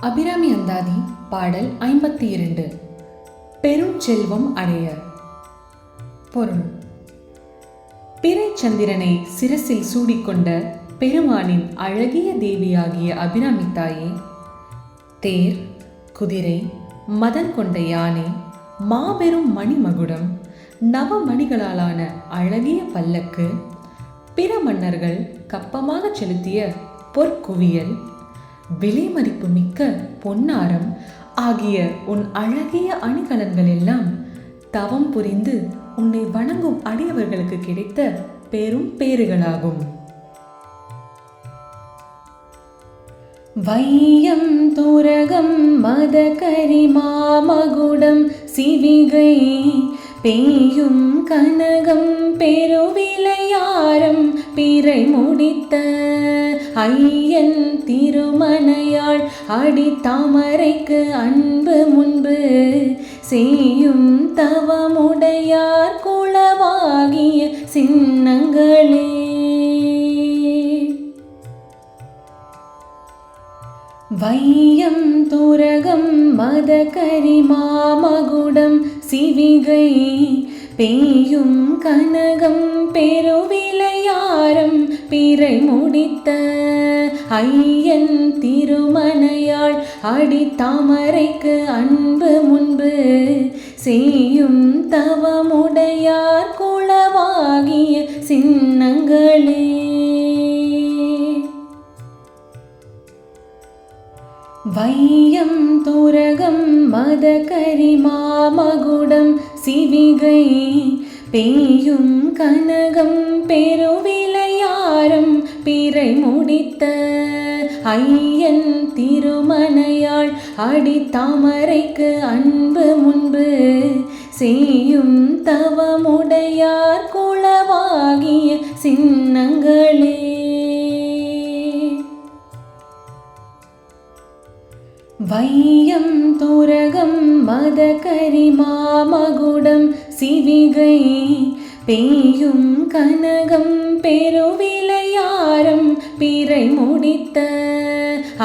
அபிராமி அந்தாதி பாடல் ஐம்பத்தி இரண்டு பெரும் செல்வம் அடைய. பொருள். பிறைச்சந்திரனை சிரசில் சூடிக்கொண்ட பெருமானின் அழகிய தேவியாகிய அபிராமி தாயே தேர் குதிரை மதன் கொண்ட யானை மாபெரும் மணிமகுடம் நவமணிகளாலான அழகிய பல்லக்கு பிற மன்னர்கள் கப்பமாக செலுத்திய பொற்குவியல் விலைமதிப்பு மிக்க பொன்னாரம் ஆகிய உன் அழகிய அணிகலன்கள் எல்லாம் தவம் புரிந்து உன்னை வணங்கும் அடியவர்களுக்கு கிடைத்த பெரும் பேறுகளாகும். வையம் துரகம் மத கரிமாமகுடம் சிவிகை பெய்யும் கனகம் பெருவிளையாரம் பிறை முடித்த ஐயன் திருமணையாள் அடி தாமரைக்கு அன்பு முன்பு செய்யும் தவமுடையார் குளவாகிய சின்னங்களே. வையம் துரகம் மதகரி மாமகுடம் சிவிகை பெய்யும் கனகம் பெருவிளையாரம் பிறை முடித்த ஐயன் திருமணையாள் அடி தாமரைக்கு அன்பு முன்பு செய்யும் தவமுடையார் குளவாகிய சின்னங்களே. வையம் துரகம் மதகரி மாமகுடம் சிவிகை பெய்யும் கனகம் பெருவிளையாரம் பிறை முடித்த ஐயன் திருமணையாள் அடி தாமரைக்கு அன்பு முன்பு செய்யும் தவமுடையார் குளவாகிய சின்னங்களே. வையம் தோ மதகரி மாமகுடம் சிவிகை பெய்யும் கனகம் பெருவிளையாரம் பிறை முடித்த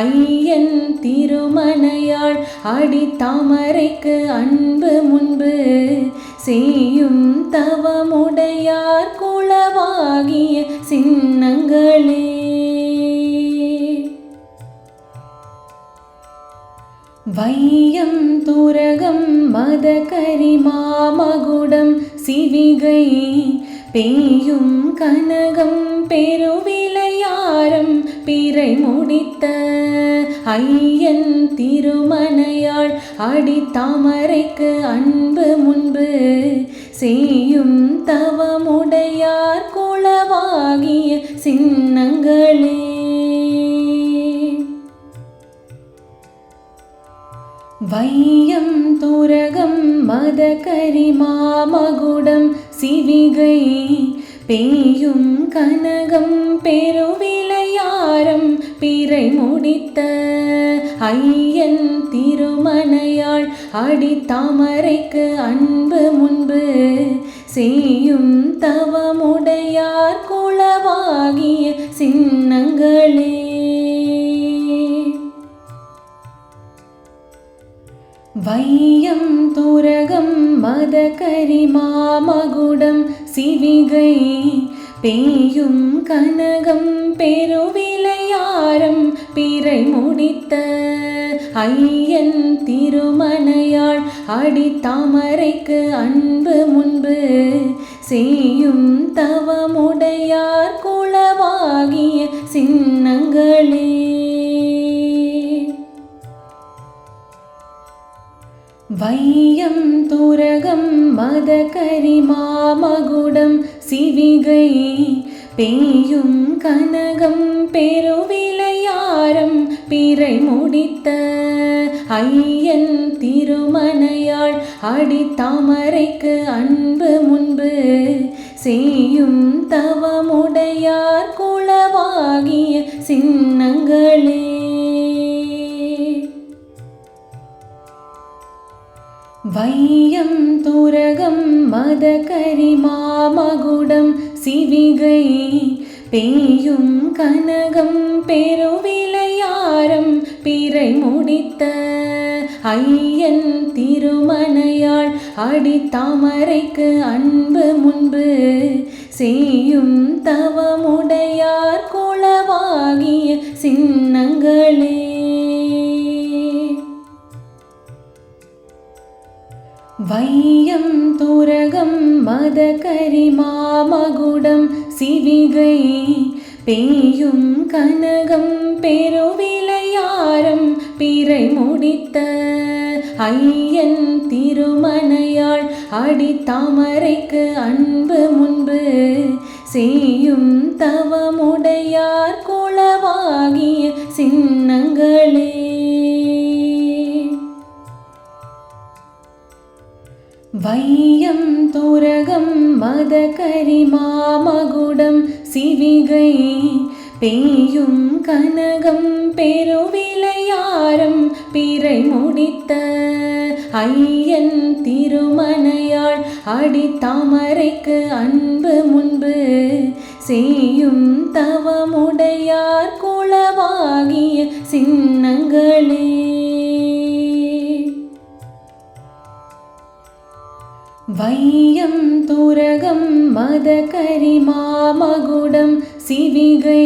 ஐயன் திருமணையாள் அடி தாமரைக்கு அன்பு முன்பு செய்யும் தவமுடையார் குளவாகிய சின்னங்களே. வையம் துரகம் மதகரி மாமகுடம் சிவிகை பெய்யும் கனகம் பெருவிளையாரம் பிறை முடித்த ஐயன் திருமணையாள் அடி தாமரைக்கு அன்பு முன்பு செய்யும் தவமுடையார் குளவாகிய சின்னங்களே. வையம் துரகம் மத மாமகுடம் சிவிகை பெய்யும் கனகம் பெருவிளையாரம் பிறை முடித்த ஐயன் திருமணையாள் அடி தாமரைக்கு அன்பு முன்பு செய்யும் தவமுடையார் குளவாகிய சின்னங்களே. வையம் துரகம் மதகரி மாமகுடம் சிவிகை பெய்யும் கனகம் பெருவிளையாரம் பிறை முடித்த ஐயன் திருமணையாள் அடி தாமரைக்கு அன்பு முன்பு செய்யும் தவமுடையார் குளவாகிய சின்னங்களே. வையம் துரகம் மதகரி மாமகுடம் சிவிகை பெய்யும் கனகம் பெருவிளையாரம் பிறை முடித்த ஐயன் திருமணையாள் அடி தாமரைக்கு அன்பு முன்பு செய்யும் தவமுடையார் குளவாகிய சின்னங்களே. வையம் துரகம் மதகரி மாமகுடம் சிவிகை பெய்யும் கனகம் பெருவிளையாரம் பிறை முடித்த ஐயன் திருமணையாள் அடி தாமரைக்கு அன்பு முன்பு செய்யும் தவமுடையார் குளவாகிய சின்னங்களே. வையம் துரகம் மத கரிமாமகுடம் சிவிகை பெய்யும் கனகம் பெருவிளையாரம் பிறை முடித்த ஐயன் திருமணையாள் அடி தாமரைக்கு அன்பு முன்பு செய்யும் தவமுடையார் குளவாகிய சின்னங்களே. வையம் துரகம் மதகரிமாமகுடம் சிவிகை பெய்யும் கனகம் பெருவிளையாரம் பிறை முடித்த ஐயன் திருமணையாள் அடி தாமரைக்கு அன்பு முன்பு செய்யும் தவமுடையார் குளவாகிய சின்னங்களே. வையம் துரகம் மதகரிமாமகுடம் சிவிகை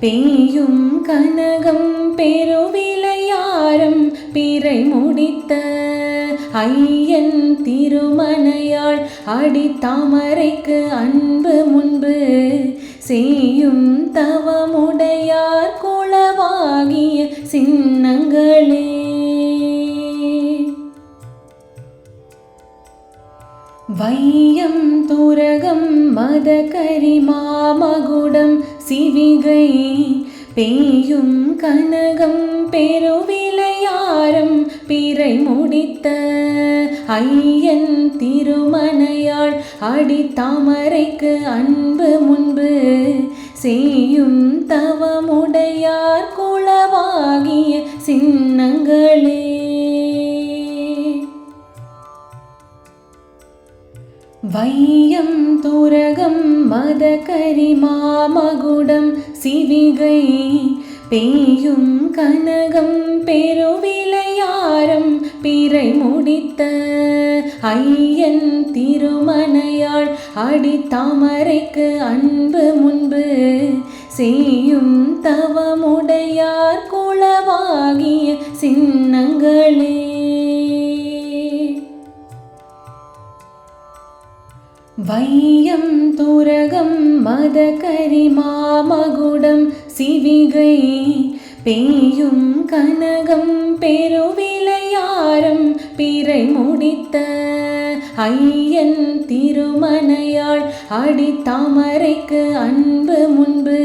பெய்யும் கனகம் பெருவிளையாரம் பிறை முடித்த ஐயன் திருமணையாள் அடி தாமரைக்கு அன்பு முன்பு செய்யும் தவமுடையார் குளவாகிய சின்னங்களே. வையம் துரகம் மத மதகரிமாமகுடம் சிவிகை பெய்யும் கனகம் பெருவிளையாரம் பிறை முடித்த ஐயன் திருமணையாள் அடி தாமரைக்கு அன்பு முன்பு செய்யும் தவமுடையார் குளவாகிய சின்னங்களே. வையம் துரகம் மதகரிமாமகுடம் சிவிகை பெய்யும் கனகம் பெருவிளையாரம் பிறை முடித்த ஐயன் திருமணையாள் அடி தாமரைக்கு அன்பு முன்பு செய்யும் தவமுடையார் குளவாகிய சின்னங்களே. வையம் துரகம் மத மதகரிமாமகுடம் சிவிகை பெய்யும் கனகம் பெருவிளையாரம் பிறை முடித்த ஐயன் திருமணையாள் அடி தாமரைக்கு அன்பு முன்பு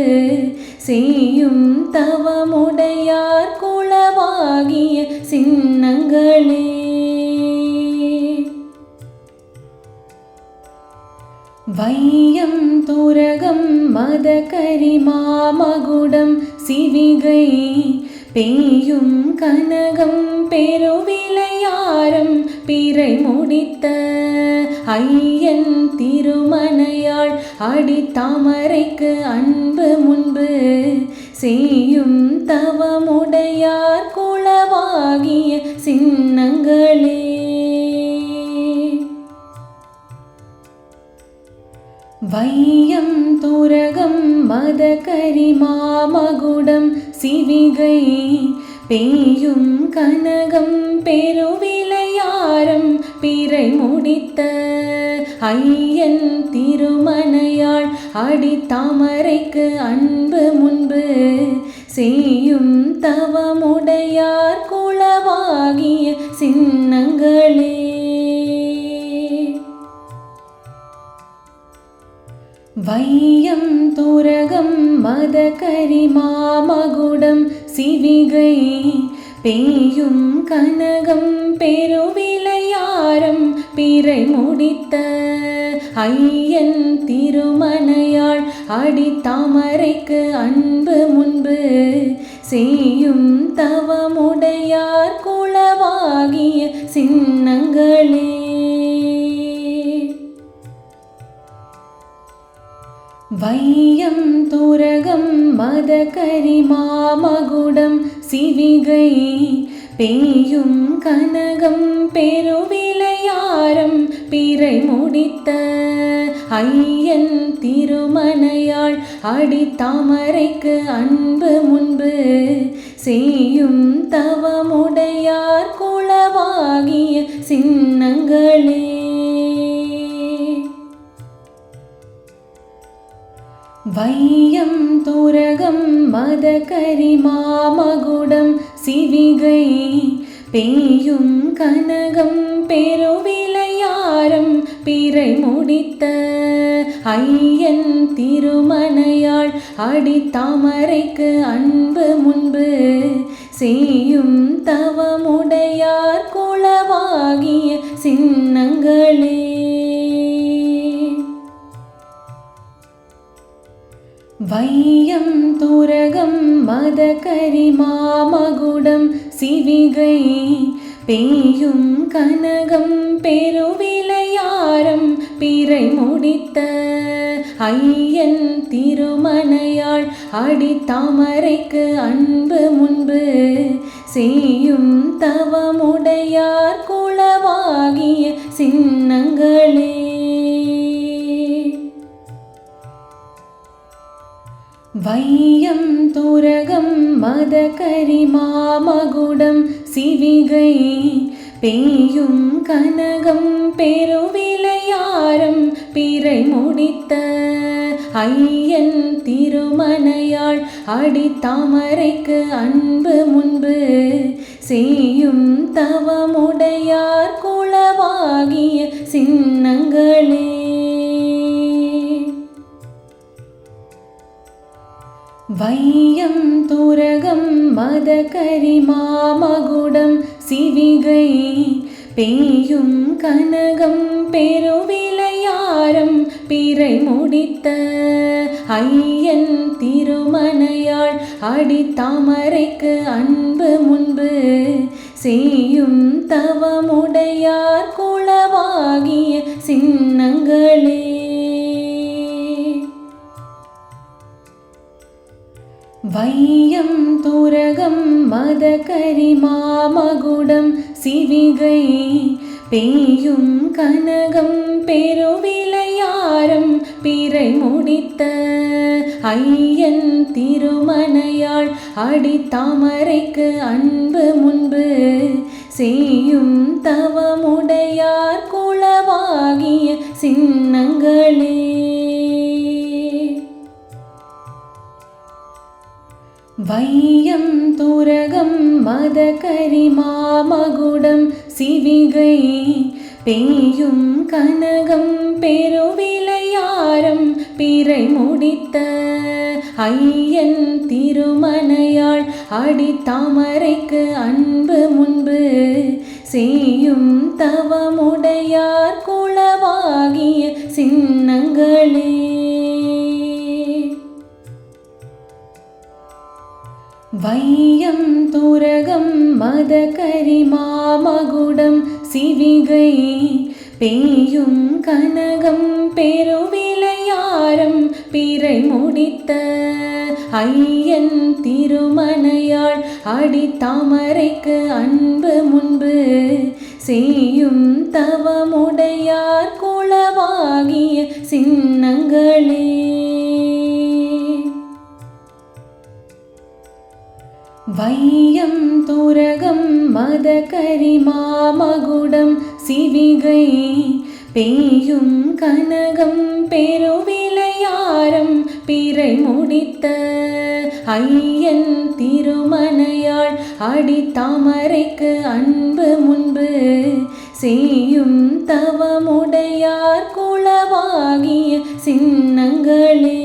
செய்யும் தவமுடையார் குளவாகிய சின்னங்களே. வையம் துரகம் மதகரிமாமகுடம் சிவிகை பெய்யும் கனகம் பெருவிளையாரம் பிறை முடித்த ஐயன் திருமணையாள் அடி தாமரைக்கு அன்பு முன்பு செய்யும் தவமுடையார் குளவாகிய சின்னங்களே. வையம் துரகம் மத கரிமாமகுடம் சிவிகை பெய்யும் கனகம் பெருவிளையாரம் பிறை முடித்த ஐயன் திருமணையாள் அடி தாமரைக்கு அன்பு முன்பு செய்யும் தவமுடையார் குளவாகிய சின்னங்களே. வையம் துரகம் மதகரிமாமகுடம் சிவிகை பெய்யும் கனகம் பெருவிளையாரம் பிறை முடித்த ஐயன் திருமணையாள் அடி தாமரைக்கு அன்பு முன்பு செய்யும் தவமுடையார் குளவாகிய சின்னங்களே. வையம் துரகம் மத கரிமாமகுடம் சிவிகை பெய்யும் கனகம் பெருவிளையாரம் பிறை முடித்த ஐயன் திருமணையாள் அடி தாமரைக்கு அன்பு முன்பு செய்யும் தவமுடையார் குளவாகிய சின்னங்களே. வையம் துரகம் மதகரி மாமகுடம் சிவிகை பெய்யும் கனகம் பெருவிளையாரம் பிறை முடித்த ஐயன் திருமணையாள் அடி தாமரைக்கு அன்பு முன்பு செய்யும் தவமுடையார் குளவாகிய சின்னங்களே. வையம் துரகம் மத கரிமாமகுடம் சிவிகை பெய்யும் கனகம் பெருவிளையாரம் பிறை முடித்த ஐயன் திருமணையாள் அடி தாமரைக்கு அன்பு முன்பு செய்யும் தவமுடையார் குளவாகிய சின்னங்களே. வையம் துரகம் மதகரி மாமகுடம் சிவிகை பெய்யும் கனகம் பெருவிளையாரம் பிறை முடித்த ஐயன் திருமணையாள் அடி தாமரைக்கு அன்பு முன்பு செய்யும் தவமுடையார் குளவாகிய சின்னங்களே. வையம் துரகம் மதகரி மாமகுடம் சிவிகை பெய்யும் கனகம் பெருவிளையாரம் பிறை முடித்த ஐயன் திருமணையாள் அடி தாமரைக்கு அன்பு முன்பு செய்யும் தவமுடையார் குளவாகிய சின்னங்களே. வையம் துரகம் மதகரி மாமகுடம் சிவிகை பெய்யும் கனகம் பெருவிளையாரம் பிறை முடித்த ஐயன் திருமணையாள் அடி தாமரைக்கு அன்பு முன்பு செய்யும் தவமுடையார் குளவாகிய சின்னங்களே. வையம் துரகம் மதகரி மாமகுடம் சிவிகை பெய்யும் கனகம் பெருவிளையாரம் பிறை முடித்த ஐயன் திருமணையாள் அடி தாமரைக்கு அன்பு முன்பு செய்யும் தவமுடையார் குளவாகிய சின்னங்களே. வையம் துரகம் மத மாமகுடம் சிவிகை பெய்யும் கனகம் பெருவிளையாரம் பிறை முடித்த ஐயன் திருமணையாள் அடி தாமரைக்கு அன்பு முன்பு செய்யும் தவமுடையார் குளவாகிய சின்னங்களே. வையம் துரகம் மதகரி மாமகுடம் சிவிகை பெய்யும் கனகம் பெருவிளையாரம் பிறை முடித்த ஐயன் திருமணையாள் அடி தாமரைக்கு அன்பு முன்பு செய்யும் தவமுடையார் குளவாகிய சின்னங்களே.